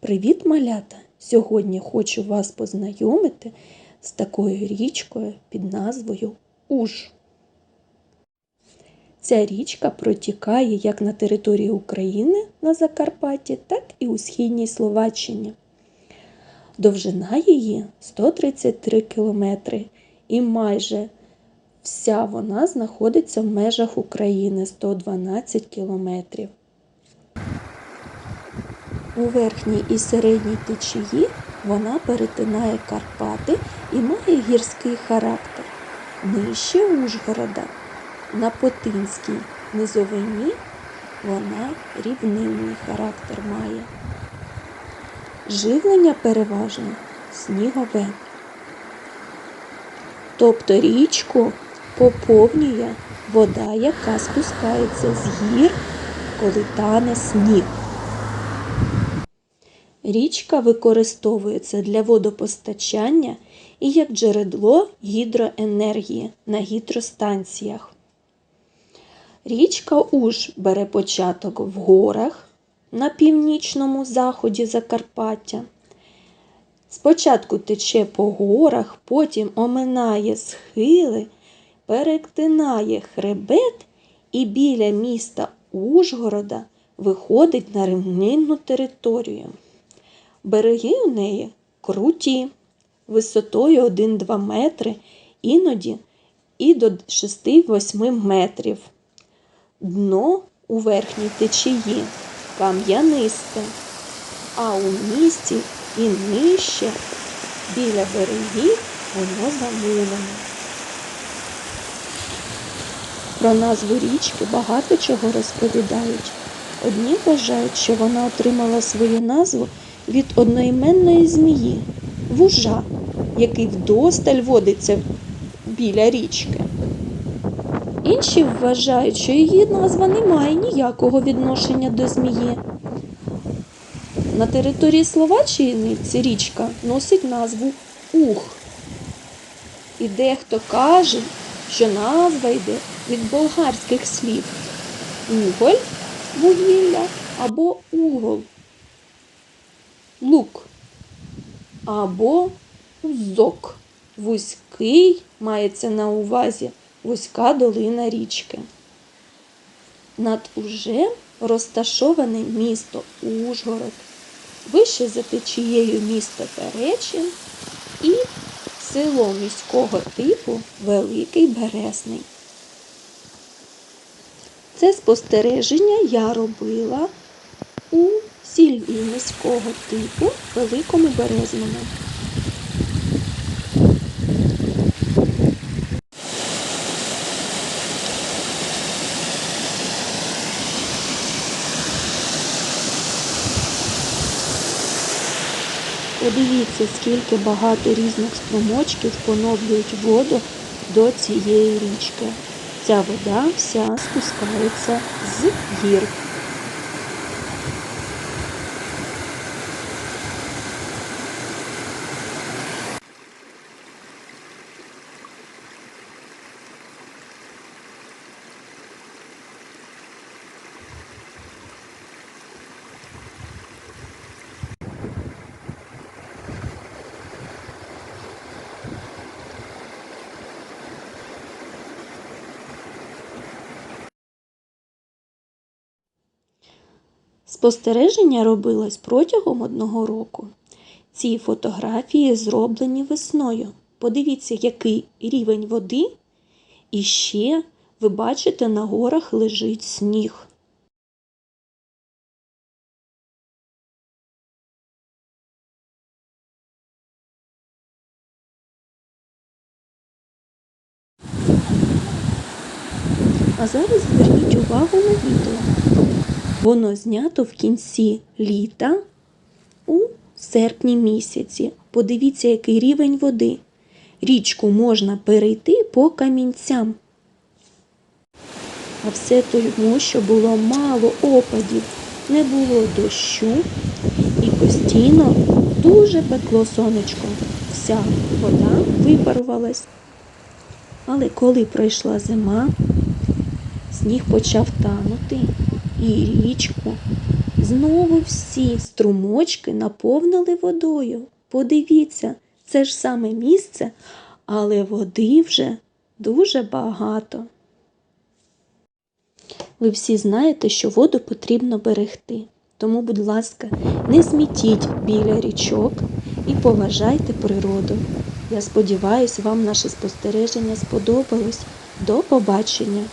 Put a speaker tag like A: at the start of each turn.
A: Привіт, малята! Сьогодні хочу вас познайомити з такою річкою під назвою Уж. Ця річка протікає як на території України на Закарпатті, так і у східній Словаччині. Довжина її 133 кілометри і майже вся вона знаходиться в межах України 112 кілометрів. У верхній і середній течії вона перетинає Карпати і має гірський характер. Нижче Ужгорода на Потинській низовині вона рівнинний характер має. Живлення переважно снігове. Тобто річку поповнює вода, яка спускається з гір, коли тане сніг. Річка використовується для водопостачання і як джерело гідроенергії на гідростанціях. Річка Уж бере початок в горах на північному заході Закарпаття. Спочатку тече по горах, потім оминає схили, перетинає хребет і біля міста Ужгорода виходить на рівнинну територію. Береги у неї круті, висотою 1-2 метри, іноді і до 6-8 метрів. Дно у верхній течії кам'янисте, а у місті і нижче біля берегів воно замулене. Про назву річки багато чого розповідають. Одні вважають, що вона отримала свою назву від одноіменної змії вужа, який вдосталь водиться біля річки. Інші вважають, що її назва не має ніякого відношення до змії. На території Словаччини ця річка носить назву Ух. І дехто каже, що назва йде від болгарських слів уголь вугілля або угол лук або узок. Вузький мається на увазі вузька долина річки. Над Ужем розташоване місто Ужгород, вище за течією місто Перечин і село міського типу Великий Березний. Це спостереження я робила у сіллі міського типу Великому Березному. Подивіться, скільки багато різних струмочків поновлюють воду до цієї річки. Ця вода вся спускається з гір. Спостереження робилось протягом одного року. Ці фотографії зроблені весною. Подивіться, який рівень води, і ще ви бачите, на горах лежить сніг. А зараз зверніть увагу на відео. Воно знято в кінці літа у серпні місяці. Подивіться, який рівень води. Річку можна перейти по камінцям. А все тому, що було мало опадів, не було дощу і постійно дуже пекло сонечко. Вся вода випарувалась. Але коли пройшла зима, сніг почав танути і річку Знову всі струмочки наповнили водою. Подивіться, це ж саме місце, але води вже дуже багато. Ви всі знаєте, що воду потрібно берегти. Тому, будь ласка, не смітіть біля річок і поважайте природу. Я сподіваюся, вам наше спостереження сподобалось. До побачення!